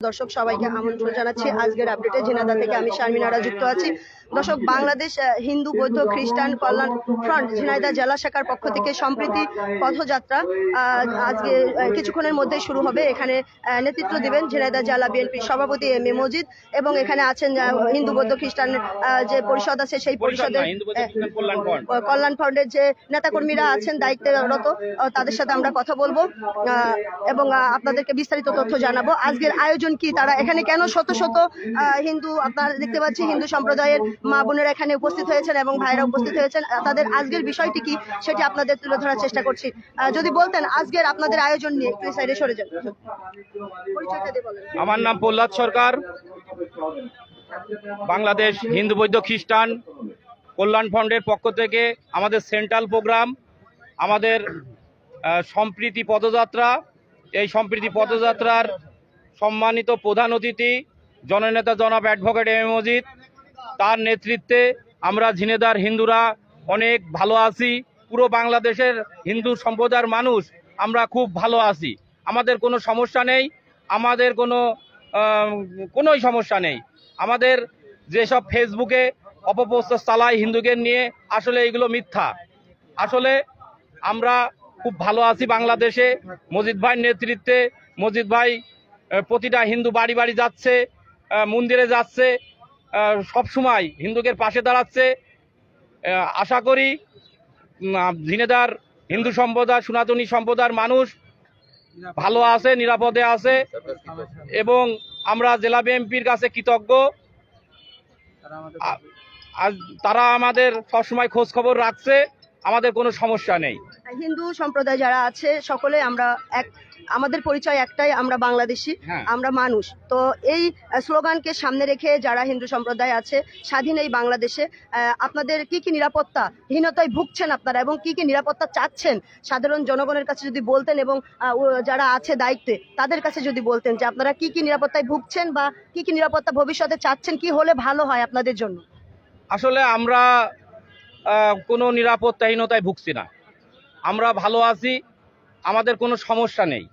দর্শক সবাইকে আমন্ত্রণ জানাচ্ছি আজকের আপডেটে ঝিনাদা থেকে আমি শারমিনারা যুক্ত আছি। দর্শক বাংলাদেশ হিন্দু বৌদ্ধ খ্রিস্টান কল্যাণ ফ্রন্ট ঝিনাইদহ জেলা শাখার পক্ষ থেকে সম্প্রীতি পথযাত্রা আজকে কিছুক্ষণের মধ্যেই শুরু হবে। এখানে নেতৃত্ব দিবেন ঝিনাইদহ জেলা বিএনপির সভাপতি এম এ মজিদ এবং এখানে আছেন হিন্দু বৌদ্ধ খ্রিস্টান যে পরিষদ আছে সেই পরিষদের কল্যাণ ফ্রন্ট। ফ্রন্টের যে নেতাকর্মীরা আছেন দায়িত্বরত তাদের সাথে আমরা কথা বলব আহ, এবং আপনাদেরকে বিস্তারিত তথ্য জানাব। আজকের আয়োজন কি তারা এখানে কেন শত শত হিন্দু আপনারা দেখতে পাচ্ছি, হিন্দু সম্প্রদায়ের মা বোনেরা এখানে উপস্থিত হয়েছেন এবং ভাইরা উপস্থিত হয়েছেন। তাদের আজকের বিষয়টি কি সেটি আপনাদের তুলে ধরার চেষ্টা করছি। যদি বলতেন আজকের আপনাদের আয়োজন নিয়ে একটু সাইডে সরে যান। আমার নাম প্রহ্লাদ সরকার, বাংলাদেশ হিন্দু বৌদ্ধ খ্রিস্টান কল্যাণ ফন্ডের পক্ষ থেকে আমাদের সেন্ট্রাল প্রোগ্রাম, আমাদের সম্প্রীতি পদযাত্রা, এই সম্প্রীতি পদযাত্রার সম্মানিত প্রধান অতিথি, জননেতা জনাব অ্যাডভোকেট এম মজিদ, তার নেতৃত্বে আমরা ঝিনেদার হিন্দুরা অনেক ভালো আছি। পুরো বাংলাদেশের হিন্দু সম্প্রদায়ের মানুষ আমরা খুব ভালো আছি। আমাদের কোনো সমস্যা নেই, আমাদের কোনো কোনোই সমস্যা নেই। আমাদের যেসব ফেসবুকে অপপ্রচার চালায় হিন্দুকে নিয়ে আসলে এগুলো মিথ্যা। আসলে আমরা খুব ভালো আছি বাংলাদেশে। মজিদ ভাইয়ের নেতৃত্বে, মজিদ ভাই প্রতিটা হিন্দু বাড়ি বাড়ি যাচ্ছে মন্দিরে যাচ্ছে সব সময় হিন্দুদের পাশে দাঁড়াচ্ছে। আশা করি ঝিনেদার হিন্দু সম্প্রদায়, সনাতনী সম্প্রদায়ের মানুষ ভালো আছে, নিরাপদে আছে এবং আমরা জেলা বিএনপির কাছে কৃতজ্ঞ। তারা আমাদের সবসময় খোঁজ খবর রাখছে। আমাদের কোনো সমস্যা নেই। হিন্দু সম্প্রদায় যারা আছে সকলে আমরা এক আমাদের পরিচয় একটাই আমরা বাংলাদেশি হ্যাঁ। আমরা মানুষ। তো এই স্লোগানকে সামনে রেখে যারা হিন্দু সম্প্রদায় আছে স্বাধীন এই বাংলাদেশে আপনাদের কি কি নিরাপত্তা হীনতায় ভুগছেন আপনারা এবং কি কি নিরাপত্তা চাচ্ছেন? সাধারণ জনগণের কাছে যদি বলতেন এবং যারা আছে দায়িত্বে তাদের কাছে যদি বলতেন যে আপনারা কি কি নিরাপত্তায় ভুগছেন বা কি কি নিরাপত্তা ভবিষ্যতে চাচ্ছেন কি হলে ভালো হয় আপনাদের জন্য? আসলে আমরা কোনো নিরাপত্তাহীনতায় ভুগছি না। আমরা ভালো আছি আমাদের কোনো সমস্যা নেই।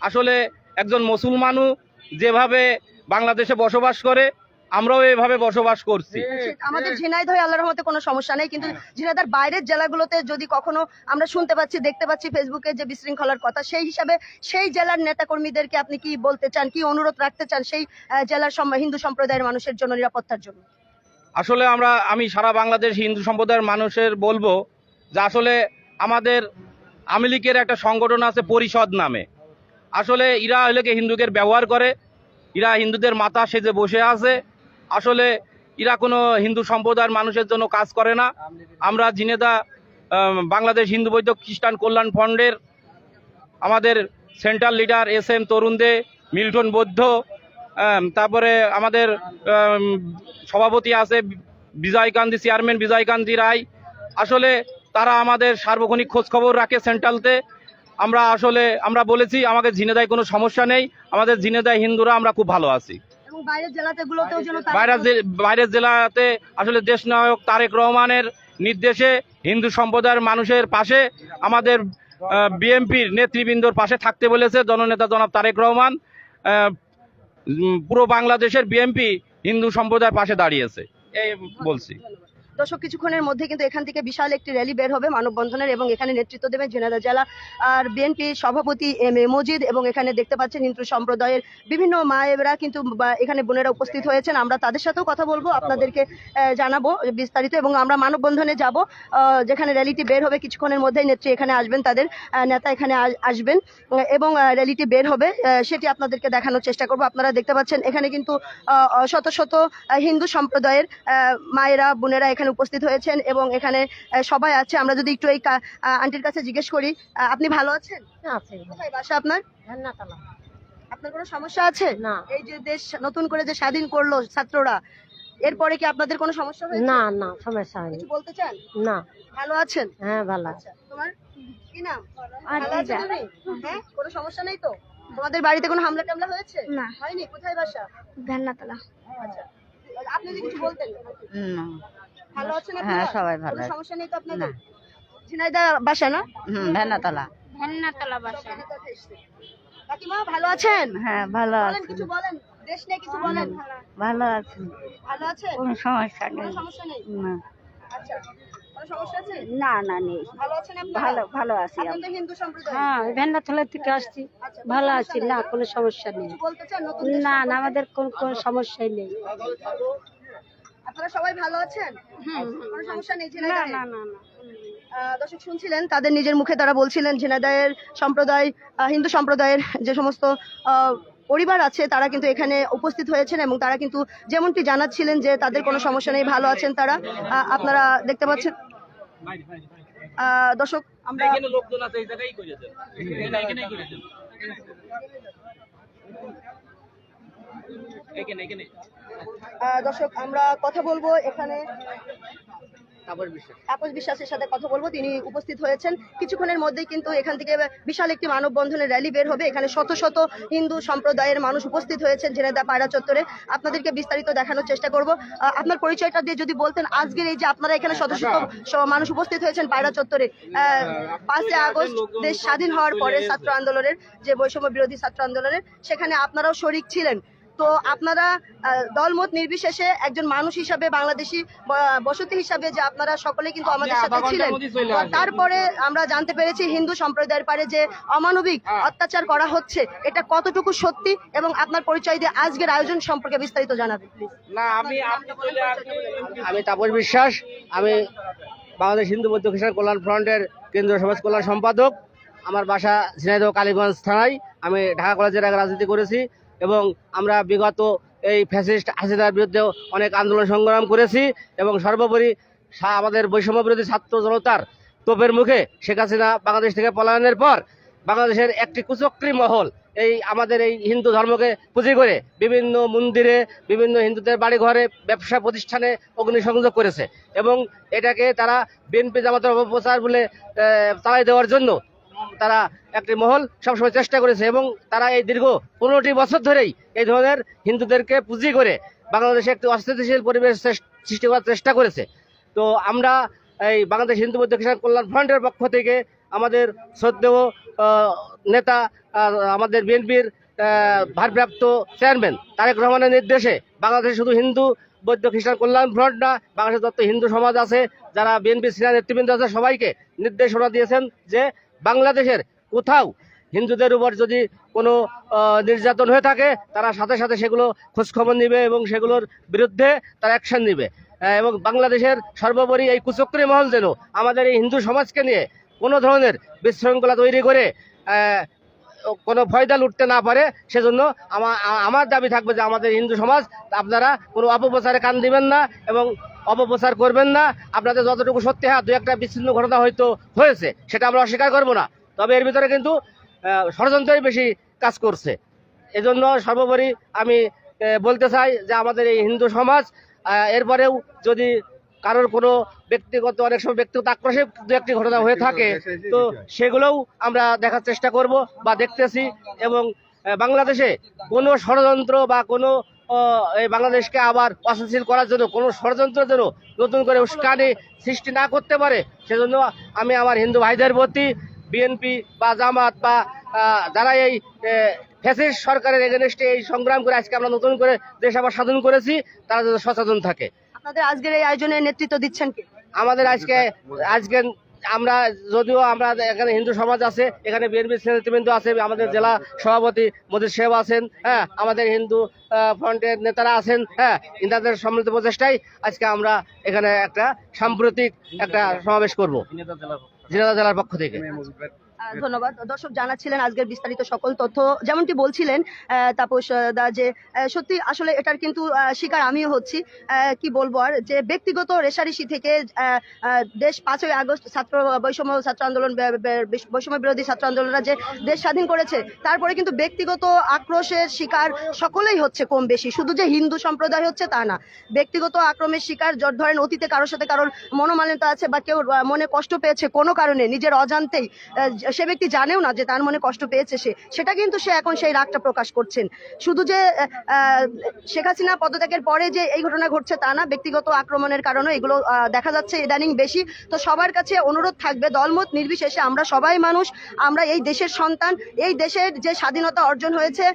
আসলে একজন মুসলমানও যেভাবে বাংলাদেশে বসবাস করে আমরাও এভাবে বসবাস করছি। আমাদের ঝিনাইদহে আল্লাহর রহমতে কোনো সমস্যা নেই কিন্তু ঝিনাইদার বাইরের জেলাগুলোতে যদি কখনো আমরা শুনতে পাচ্ছি দেখতে পাচ্ছি ফেসবুকে যে বিশৃঙ্খলার কথা সেই হিসাবে সেই জেলার নেতাকর্মীদেরকে আপনি কি বলতে চান কি অনুরোধ রাখতে চান সেই জেলার হিন্দু সম্প্রদায়ের মানুষের জন্য নিরাপত্তার জন্য? আসলে আমরা, আমি সারা বাংলাদেশ হিন্দু সম্প্রদায়ের মানুষের বলব যে আসলে আমাদের আওয়ামী লীগের একটা সংগঠন আছে পরিষদ নামে। আসলে ইরা হলে কি হিন্দুদের ব্যবহার করে, ইরা হিন্দুদের মাথা সেজে বসে আছে। আসলে ইরা কোনো হিন্দু সম্প্রদায়ের মানুষের জন্য কাজ করে না। আমরা জিনেদা বাংলাদেশ হিন্দু বৈদ্য খ্রিস্টান কল্যাণ ফন্ডের আমাদের central leader S M Tarun De Milton বৌদ্ধ তারপরে আমাদের সভাপতি আছে বিজয়কান্তি চেয়ারম্যান বিজয়কান্তি রায়। আসলে তারা আমাদের সার্বক্ষণিক খোঁজখবর রাখে সেন্ট্রালতে। আমরা আসলে আমরা বলেছি আমাদের ঝিনেদায় কোনো সমস্যা নেই। আমাদের ঝিনেদায় হিন্দুরা আমরা খুব ভালো আছি। বাইরের জেলাতে আসলে দেশ নায়ক তারেক রহমানের নির্দেশে হিন্দু সম্প্রদায়ের মানুষের পাশে আমাদের বিএনপির নেতৃবৃন্দর পাশে থাকতে বলেছে জননেতা জনাব তারেক রহমান। পুরো বাংলাদেশের বিএনপি হিন্দু সম্প্রদায়ের পাশে দাঁড়িয়েছে। এই বলছি। দর্শক কিছুক্ষণের মধ্যে কিন্তু এখান থেকে বিশাল একটি র্যালি বের হবে মানববন্ধনের এবং এখানে নেতৃত্ব দেবেন জেনাদা জেলা আর বিএনপি সভাপতি এম এ মজিদ এবং এখানে দেখতে পাচ্ছেন হিন্দু সম্প্রদায়ের বিভিন্ন মায়েরা কিন্তু এখানে বোনেরা উপস্থিত হয়েছেন। আমরা তাদের সাথেও কথা বলব আপনাদেরকে জানাব বিস্তারিত এবং আমরা মানববন্ধনে যাব যেখানে র্যালিটি বের হবে কিছুক্ষণের মধ্যেই নেত্রী এখানে আসবেন তাদের নেতা এখানে আসবেন এবং র্যালিটি বের হবে সেটি আপনাদেরকে দেখানোর চেষ্টা করব। আপনারা দেখতে পাচ্ছেন এখানে কিন্তু শত শত হিন্দু সম্প্রদায়ের মায়েরা বোনেরা এখানে উপস্থিত হয়েছেন এবং এখানে সবাই আছে। আমরা যদি একটু এই আন্টির কাছে জিজ্ঞেস করি আপনি ভালো আছেন? বাসা আপনার? আপনার কোনো সমস্যা আছে? না। এই যে দেশ নতুন করে যে স্বাধীন করল ছাত্ররা এরপরে কি আপনাদের কোনো সমস্যা হয়েছে? না না সমস্যা হয়নি। কিছু বলতে চান? না। ভালো আছেন? হ্যাঁ ভালো আচ্ছা তোমার কি নাম? আর ভালো আছো দিদা। তুমি? হ্যাঁ কোনো সমস্যা নেই তো? তোমাদের বাড়িতে কোনো হামলা টামলা হয়েছে? না। হয়নি? কোথায় বাসা? ধন্যতলা আচ্ছা। আপনি যদি কিছু বলতেন। না। ভালো আছেন হ্যাঁ, সবাই ভালো। সমস্যা নেই তো আপনাদের। ঝিনাইদা বাসা না? হুম ভেন্নাতলা। ধন্যতলা বাসা। কাকিমা ভালো আছেন? হ্যাঁ ভালো বলেন আছি। কিছু বলেন। দেশ নিয়ে কিছু বলেন। ভালো আছি। ভালো আছেন? কোনো সমস্যা নেই। সমস্যা নেই? না। আচ্ছা কোনো সমস্যা না না নেই। ভালো আছেন ভালো ভালো আছি আপনি আমি তো হিন্দু সম্প্রদায় হ্যাঁ ভেন্নাথলা থেকে আসছি। আচ্ছা, ভালো কোনো আছি সমস্যা না নেই? কোনো সমস্যা নেই। না না আমাদের কোন কোন সমস্যাই নেই। আপনারা সবাই ভালো আছেন? কোনো সমস্যা নেই না ঝিনাইদহে? না না না দর্শক শুনছিলেন তাদের নিজের মুখে তারা বলছিলেন ঝিনাইদহের সম্প্রদায় হিন্দু সম্প্রদায়ের যে সমস্ত আহ, পরিবার আছে তারা কিন্তু এখানে উপস্থিত হয়েছেন এবং তারা কিন্তু যেমনটি জানাচ্ছিলেন যে তাদের কোনো সমস্যা নেই ভালো আছেন তারা। আপনারা দেখতে পাচ্ছেন দর্শক আমরা এখানে লোকজন আছে এই জায়গায় করেছেন। এখানেই করেছেন। এখানে এখানে। আহ, দর্শক আমরা কথা বলব এখানে তাপস বিশ্বাসের সাথে কথা বলব। তিনি উপস্থিত হয়েছেন। কিছুক্ষণের মধ্যেই কিন্তু এখান থেকে বিশাল একটি মানববন্ধনের র্যালি বের হবে। এখানে শত শত হিন্দু সম্প্রদায়ের মানুষ উপস্থিত হয়েছেন ঝিনাইদা পায়রা চত্বরে। আপনাদেরকে বিস্তারিত দেখানোর চেষ্টা করব। আহ, আপনার পরিচয়টা দিয়ে যদি বলতেন আজকের এই যে আপনারা এখানে শত শত মানুষ উপস্থিত হয়েছেন পায়রা চত্বরে আহ, পাঁচই আগস্ট দেশ স্বাধীন হওয়ার পরে ছাত্র আন্দোলনের যে বৈষম্য বিরোধী ছাত্র আন্দোলনের সেখানে আপনারাও শরিক ছিলেন। তো আপনারা দলমত নির্বিশেষে একজন মানুষ হিসাবে বাংলাদেশি বসতি হিসাবে যে আপনারা সকলে কিন্তু আমাদের সাথে ছিলেন। তারপরে আমরা জানতে পেরেছি হিন্দু সম্প্রদায়ের পারে যে অমানবিক অত্যাচার করা হচ্ছে এটা কতটুকু সত্যি এবং আপনার পরিচয় দিয়ে আজকের আয়োজন সম্পর্কে বিস্তারিত জানাবেন না আমি আমি তাপস বিশ্বাস আমি বাংলাদেশ হিন্দু বৌদ্ধ খ্রিস্টান কল্যাণ ফ্রন্টের কেন্দ্রীয় সমাজ কল্যাণ সম্পাদক। আমার বাসা ঝিনাইদহ কালীগঞ্জ থানায় আমি ঢাকা কলেজের আগে রাজনীতি করেছি। এবং আমরা বিগত এই ফ্যাসিস্ট হাসিনার বিরুদ্ধেও অনেক আন্দোলন সংগ্রাম করেছি এবং সর্বোপরি আমাদের বৈষম্য বিরোধী ছাত্র জনতার তোপের মুখে শেখ হাসিনা বাংলাদেশ থেকে পলায়নের পর বাংলাদেশের একটি কুচক্রী মহল, এই আমাদের এই হিন্দু ধর্মকে পুঁজি করে বিভিন্ন মন্দিরে, বিভিন্ন হিন্দুদের বাড়ি ঘরে ব্যবসা প্রতিষ্ঠানে অগ্নিসংযোগ করেছে এবং এটাকে তারা বিএনপি জামাতের অপপ্রচার বলে চালাই দেওয়ার জন্য তারা একটি মহল সবসময় চেষ্টা করেছে এবং তারা এই দীর্ঘ পনেরোটি বছর ধরেই এই ধরনের হিন্দুদেরকে পুঁজি করে বাংলাদেশে একটি অস্থিতিশীল পরিবেশ সৃষ্টি করার চেষ্টা করেছে। তো আমরা এই বাংলাদেশ হিন্দু বৌদ্ধ খ্রিস্টান কল্যাণ ফ্রন্টের পক্ষ থেকে আমাদের শ্রদ্ধেয় নেতা আমাদের বিএনপির ভারপ্রাপ্ত চেয়ারম্যান তারেক রহমানের নির্দেশে বাংলাদেশে শুধু হিন্দু বৌদ্ধ খ্রিস্টান কল্যাণ ফ্রন্ট না বাংলাদেশের যত হিন্দু সমাজ আছে, যারা বিএনপি সিনিয়র নেতৃবৃন্দ আছে, সবাইকে নির্দেশনা দিয়েছেন যে বাংলাদেশের কোথাও হিন্দুদের উপর যদি কোনো নির্যাতন হয়ে থাকে, তারা সাথে সাথে সেগুলো খোঁজখবর নিবে এবং সেগুলোর বিরুদ্ধে তারা অ্যাকশন নিবে। এবং বাংলাদেশের সর্বোপরি এই কুচক্রি মহল যেন আমাদের এই হিন্দু সমাজকে নিয়ে কোনো ধরনের বিশৃঙ্খলা তৈরি করে কোনো ফয়দা লুটতে না পারে, সেজন্য আমার দাবি থাকবে যে আমাদের হিন্দু সমাজ, আপনারা কোনো অপপ্রচারে কান দিবেন না এবং অপপ্রচার করবেন না। আপনাদের যতটুকু সত্যি হ্যাঁ দু একটা বিচ্ছিন্ন ঘটনা হয়তো হয়েছে, সেটা আমরা অস্বীকার করব না। তবে এর ভিতরে কিন্তু ষড়যন্ত্রই বেশি কাজ করছে। এজন্য সর্বোপরি আমি বলতে চাই যে আমাদের এই হিন্দু সমাজ এরপরেও যদি কারোর কোনো ব্যক্তিগত, অনেক সময় ব্যক্তিগত আক্রোশে দু একটি ঘটনা হয়ে থাকে, তো সেগুলোও আমরা দেখার চেষ্টা করব বা দেখতেছি এবং বাংলাদেশে কোনো ষড়যন্ত্র বা কোনো এই বাংলাদেশকে আবার অস্থিতিশীল করার জন্য কোনো ষড়যন্ত্র যেন নতুন করে উস্কানি সৃষ্টি না করতে পারে, সেজন্য আমি আমার হিন্দু ভাইদের প্রতি বিএনপি বা জামাত বা যারা এই ফ্যাসিস্ট সরকারের এগেনস্টে এই সংগ্রাম করে আজকে আমরা নতুন করে দেশ আবার স্বাধীন করেছি, তারা যেন সচেতন থাকে। আপনাদের আজকের এই আয়োজনে নেতৃত্ব দিচ্ছেন কি? আমাদের আজকে আজকে আমরা যদিও আমরা এখানে হিন্দু সমাজ আছে এখানে বিএনপি নেতৃবৃন্দ আছে আমাদের জেলা সভাপতি মোদী সাহেব আছেন হ্যাঁ আমাদের হিন্দু ফ্রন্টের নেতারা আছেন হ্যাঁ ইন্দাদের সম্মিলিত প্রচেষ্টায় আজকে আমরা এখানে একটা সাম্প্রতিক একটা সমাবেশ করব। জিনাদা জেলার পক্ষ থেকে। ধন্যবাদ। দর্শক জানাচ্ছিলেন আজকের বিস্তারিত সকল তথ্য। যেমনটি বলছিলেন তাপস দা যে সত্যি আসলে এটার কিন্তু শিকার আমিও হচ্ছি। কি বলব আর, যে ব্যক্তিগত রেশারেশি থেকে দেশ পাঁচই আগস্ট ছাত্র বৈষম্য, ছাত্র আন্দোলন বৈষম্য বিরোধী ছাত্র আন্দোলনরা যে দেশ স্বাধীন করেছে, তারপরে কিন্তু ব্যক্তিগত আক্রোশের শিকার সকলেই হচ্ছে কম বেশি। শুধু যে হিন্দু সম্প্রদায় হচ্ছে তা না। ব্যক্তিগত আক্রমের শিকার ধরেন অতীতে কারোর সাথে কারোর মনোমালিন্যতা আছে বা কেউ মনে কষ্ট পেয়েছে কোনো কারণে, নিজের অজান্তেই সে ব্যক্তি জানেও না যে তার মনে কষ্ট পেয়েছে সে, সেটা কিন্তু সে এখন সেই রাগটা প্রকাশ করছেন। শুধু যে শেখ হাসিনা পদত্যাগের পরে যে এই ঘটনা ঘটছে তা না, ব্যক্তিগত আক্রমণের কারণে এগুলো দেখা যাচ্ছে ইদানিং বেশি। তো সবার কাছে অনুরোধ থাকবে, দলমত নির্বিশেষে আমরা সবাই মানুষ, আমরা এই দেশের সন্তান, এই দেশের যে স্বাধীনতা অর্জন হয়েছে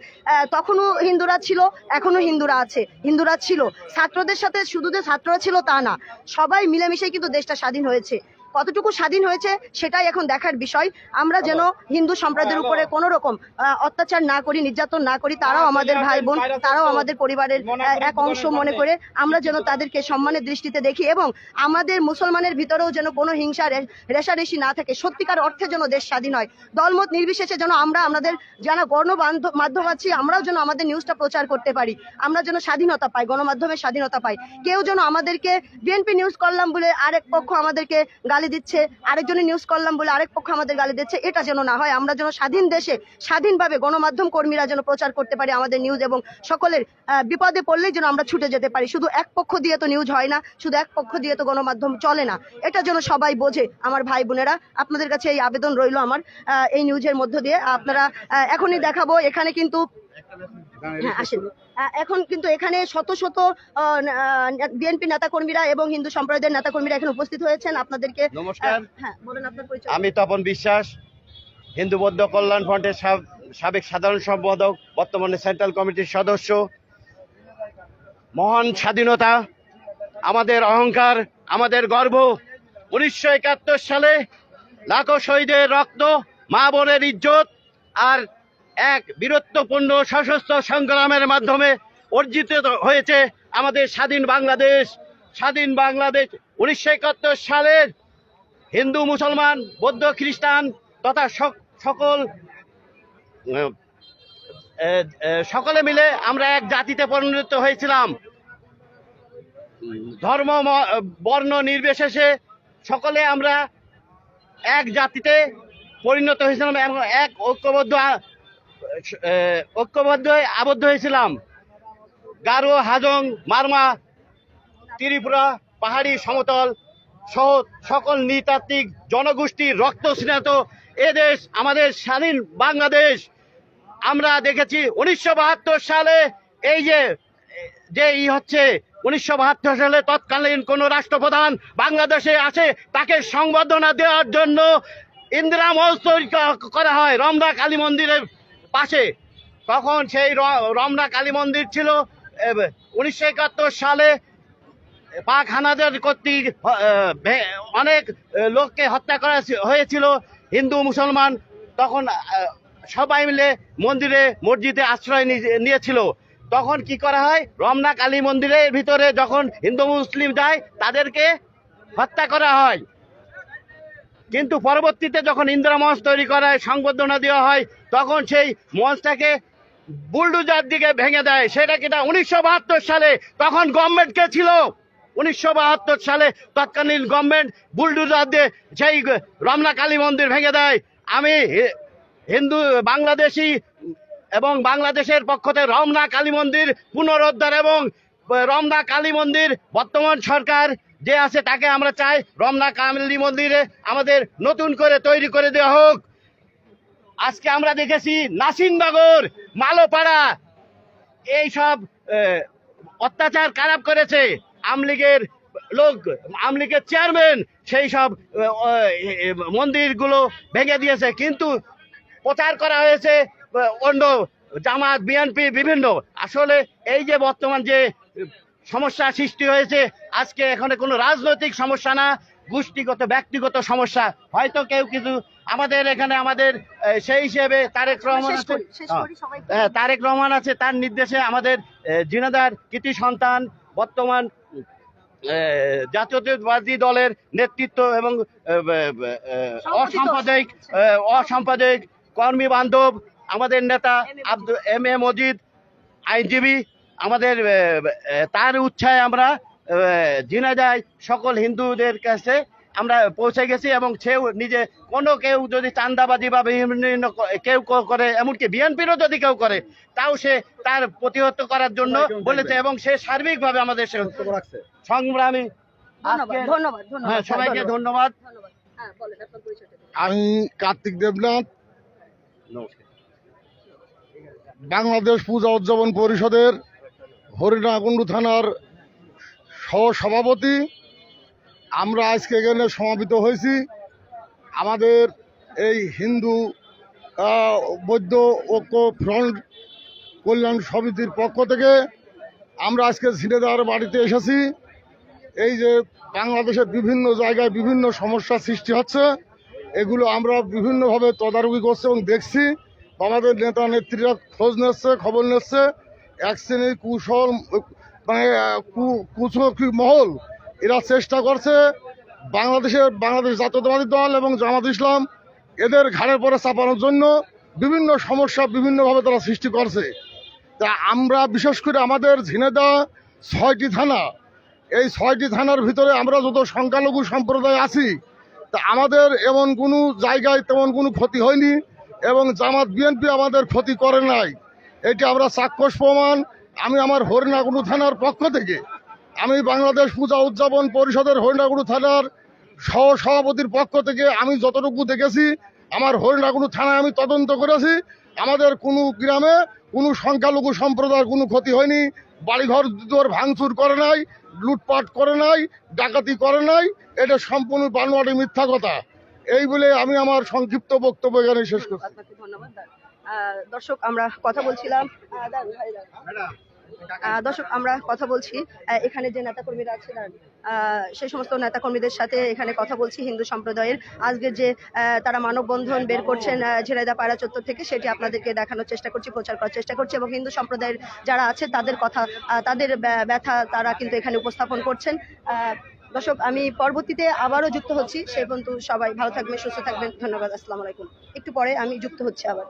তখনও হিন্দুরা ছিল, এখনও হিন্দুরা আছে, হিন্দুরা ছিল। ছাত্রদের সাথে শুধু যে ছাত্ররা ছিল তা না, সবাই মিলেমিশে কিন্তু দেশটা স্বাধীন হয়েছে। কতটুকু স্বাধীন হয়েছে সেটাই এখন দেখার বিষয়। আমরা যেন হিন্দু সম্প্রদায়ের উপরে কোনো রকম অত্যাচার না করি নির্যাতন না করি তারাও আমাদের ভাই বোন তারাও আমাদের পরিবারের এক অংশ মনে করে আমরা যেন তাদেরকে সম্মানের দৃষ্টিতে দেখি এবং আমাদের মুসলমানের ভিতরেও যেন কোনো হিংসা রে- রেষারেষি না থাকে। সত্যিকার অর্থে যেন দেশ স্বাধীন হয়। দলমত নির্বিশেষে যেন আমরা আমাদের যারা গণবান্ধব মাধ্যম আছি আমরাও যেন আমাদের নিউজটা প্রচার করতে পারি। আমরা যেন স্বাধীনতা পাই গণমাধ্যমের স্বাধীনতা পাই। কেউ যেন আমাদেরকে বিএনপি নিউজ করলাম বলে আরেক পক্ষ আমাদেরকে গালি দিচ্ছে আরেকজনের নিউজ করলাম বলে আরেক পক্ষ আমাদের গালি দিচ্ছে, এটা যেন না হয়। আমরা যেন স্বাধীন দেশে, স্বাধীনভাবে গণমাধ্যম কর্মীরা যেন প্রচার করতে পারি আমাদের নিউজ এবং সকলের বিপদে পড়লেই যেন আমরা ছুটে যেতে পারি। শুধু এক পক্ষ দিয়ে তো নিউজ হয় না, শুধু এক পক্ষ দিয়ে তো গণমাধ্যম চলে না। এটা যেন সবাই বোঝে, আমার ভাই বোনেরা। আপনাদের কাছে এই আবেদন রইল আমার এই নিউজের মধ্য দিয়ে। আপনারা এখনই দেখাবো, এখানে কিন্তু আসেন। আহ, এখন কিন্তু এখানে শত শত বিএনপি নেতাকর্মীরা এবং হিন্দু সম্প্রদায়ের নেতাকর্মীরা এখানে উপস্থিত হয়েছেন। আপনাদেরকে নমস্কার। হ্যাঁ বলেন আপনার পরিচয়। আমি তপন বিশ্বাস হিন্দু বৌদ্ধ কল্যাণ ফ্রন্টের সাব- সাবেক সাধারণ সম্পাদক বর্তমানে সেন্ট্রাল কমিটির সদস্য। মহান স্বাধীনতা আমাদের অহংকার আমাদের গর্ব। উনিশশো একাত্তর সালে লাখো শহীদের রক্ত মা বোনের ইজ্জত আর এক বীরত্বপূর্ণ সশস্ত্র সংগ্রামের মাধ্যমে অর্জিত হয়েছে আমাদের স্বাধীন বাংলাদেশ। স্বাধীন বাংলাদেশ উনিশশো একাত্তর সালের হিন্দু, মুসলমান, বৌদ্ধ, খ্রিস্টান তথা সক- সকল সকলে মিলে আমরা এক জাতিতে পরিণত হয়েছিলাম। ধর্ম বর্ণ নির্বিশেষে সকলে আমরা এক জাতিতে পরিণত হয়েছিলাম এবং এক ঐক্যবদ্ধ ঐক্যবদ্ধ আবদ্ধ হয়েছিলাম। গারো, হাজং, মারমা, ত্রিপুরা, পাহাড়ি সমতল সহ সকল নৃতাত্ত্বিক জনগোষ্ঠীর রক্ত স্নাত এদেশ আমাদের স্বাধীন বাংলাদেশ। আমরা দেখেছি উনিশশো বাহাত্তর সালে এই যে যে ই হচ্ছে, উনিশশো বাহাত্তর সালে তৎকালীন কোন রাষ্ট্রপ্রধান বাংলাদেশে আছে তাকে সংবর্ধনা দেওয়ার জন্য ইন্দিরা ক- করা হয়। রমদা কালী মন্দিরের পাশে। তখন সেই রমনা কালী মন্দির ছিল। উনিশশো একাত্তর সালে পাক হানাদের কর্তৃক অনেক লোককে হত্যা করা হয়েছি- হয়েছিল, হিন্দু, মুসলমান। তখন সবাই মিলে মন্দিরে, মসজিদে আশ্রয় নিয়েছিল। তখন কি করা হয়? রমনা কালী মন্দিরের ভিতরে যখন হিন্দু, মুসলিম যায়, তাদেরকে হত্যা করা হয়। কিন্তু পরবর্তীতে যখন ইন্দিরা মঞ্চ তৈরি করা হয় সংবর্ধনা দেওয়া হয় তখন সেই মঞ্চটাকে বুলডুজার দিকে ভেঙে দেয়। সেটা কিনা উনিশশো বাহাত্তর সালে তখন গভর্নমেন্ট কে ছিল? উনিশশো বাহাত্তর সালে তৎকালীন গভর্নমেন্ট বুলডুজার দিয়ে সেই রমনা কালী মন্দির ভেঙে দেয়। আমি হিন্দু, বাংলাদেশি এবং বাংলাদেশের পক্ষতে রমনা কালী মন্দির পুনরুদ্ধার এবং রমনা কালী মন্দির বর্তমান সরকার যে আছে তাকে আমরা চাই রমনা কালী মন্দিরে আমাদের নতুন করে তৈরি করে দেওয়া হোক। আজকে আমরা দেখেছি নাসিননগর মালোপাড়া এই সব অত্যাচার খারাপ করেছে আমলিগের লোক, আমলিগের চেয়ারম্যান সেই সব মন্দিরগুলো ভেঙে দিয়েছে। কিন্তু প্রচার করা হয়েছে অন্য জামাত বিএনপি বিভিন্ন। আসলে এই যে বর্তমান যে সমস্যা সৃষ্টি হয়েছে, আজকে এখানে কোনো রাজনৈতিক সমস্যা না গোষ্ঠীগত ব্যক্তিগত সমস্যা হয়তো কেউ কিছু আমাদের এখানে আমাদের সেই হিসেবে তারেক রহমান আছে। হ্যাঁ, তারেক রহমান আছে তার নির্দেশে আমাদের জিনাদার কৃতি সন্তান বর্তমান জাতীয়তাবাদী দলের নেতৃত্ব এবং আহ, অসাম্পাদিক কর্মী বান্ধব আমাদের নেতা আব্দুল এম এ মজিদ আইনজীবী আমাদের তার উৎসাহে আমরা জিনাদায় সকল হিন্দুদের কাছে আমরা পৌঁছে গেছি এবং সেও নিজে কোনো কেউ যদি চান্দাবাজি বা বিভিন্ন ক- কেউ করে এমনকি বিএনপিরও যদি কেউ করে তাও সে তার প্রতিহত করার জন্য বলেছে এবং সে সার্বিকভাবে আমাদের সে- সংগ্রামী হ্যাঁ সবাইকে ধন্যবাদ। হ্যাঁ। আমি কার্তিক দেবনাথ। বাংলাদেশ পূজা উদযাপন পরিষদের হরিণাকুণ্ডু থানার সহ সভাপতি, আমরা আজকে এখানে সমাবেত হয়েছি। আমাদের এই হিন্দু বৌদ্ধ ঐক্য ফ্রন্ট কল্যাণ সমিতির পক্ষ থেকে আমরা আজকে ঝিনেদার বাড়িতে এসেছি। এই যে বাংলাদেশের বিভিন্ন জায়গায় বিভিন্ন সমস্যার সৃষ্টি হচ্ছে, এগুলো আমরা বিভিন্নভাবে তদারকি করছি এবং দেখছি। আমাদের নেতা নেত্রীরা খোঁজ নিচ্ছে, খবর নিচ্ছে। এক শ্রেণির কুশল মানে আহ, কু- কুচক্রী মহল। এরা চেষ্টা করছে বাংলাদেশের বাংলাদেশ জাতীয়তাবাদী দল এবং জামাত ইসলাম এদের ঘাড়ের পরে চাপানোর জন্য বিভিন্ন সমস্যা বিভিন্নভাবে তারা সৃষ্টি করছে। তা আমরা বিশেষ করে আমাদের ঝিনেদা ছয়টি থানা। এই ছয়টি থানার ভিতরে আমরা যত সংখ্যালঘু সম্প্রদায় আছি তা আমাদের এমন কোনো জায়গায় তেমন কোনো ক্ষতি হয়নি এবং জামাত বিএনপি আমাদের ক্ষতি করে নাই। এটি আমরা চাক্ষুষ প্রমাণ আমি আমার হরিণাকুণ্ডু থানার পক্ষ থেকে আমি বাংলাদেশ পূজা উদযাপন পরিষদের হরিণাকুণ্ডু থানার সহ সভাপতির পক্ষ থেকে আমি যতটুকু দেখেছি, আমার হরিণাকুণ্ডু থানায় আমি তদন্ত করেছি। আমাদের কোনো গ্রামে কোনো সংখ্যালঘু সম্প্রদায়ের কোনো ক্ষতি হয়নি। বাড়িঘর, দুয়ার ভাঙচুর করে নাই, লুটপাট করে নাই, ডাকাতি করে নাই। এটা সম্পূর্ণ বানোয়াটি মিথ্যা কথা। এই বলে আমি আমার সংক্ষিপ্ত বক্তব্য এখানে শেষ করছি। দর্শক আমরা কথা বলছিলাম দর্শক আমরা কথা বলছি এখানে যে নেতাকর্মীরা আছে সেই সমস্ত নেতাকর্মীদের সাথে এখানে কথা বলছি হিন্দু সম্প্রদায়ের। আজকে যে তারা মানববন্ধন বের করছেন আহ, ঝিনাইদহ পায়রা চত্বর থেকে সেটি আপনাদেরকে দেখানোর চেষ্টা করছি প্রচার করার চেষ্টা করছি এবং হিন্দু সম্প্রদায়ের যারা আছে তাদের কথা তাদের ব্যা- ব্যথা তারা কিন্তু এখানে উপস্থাপন করছেন। দর্শক আমি পরবর্তীতে আবারও যুক্ত হচ্ছি। সে পর্যন্ত সবাই ভালো থাকবেন সুস্থ থাকবেন। ধন্যবাদ আসসালামু আলাইকুম। একটু পরে আমি যুক্ত হচ্ছি আবার।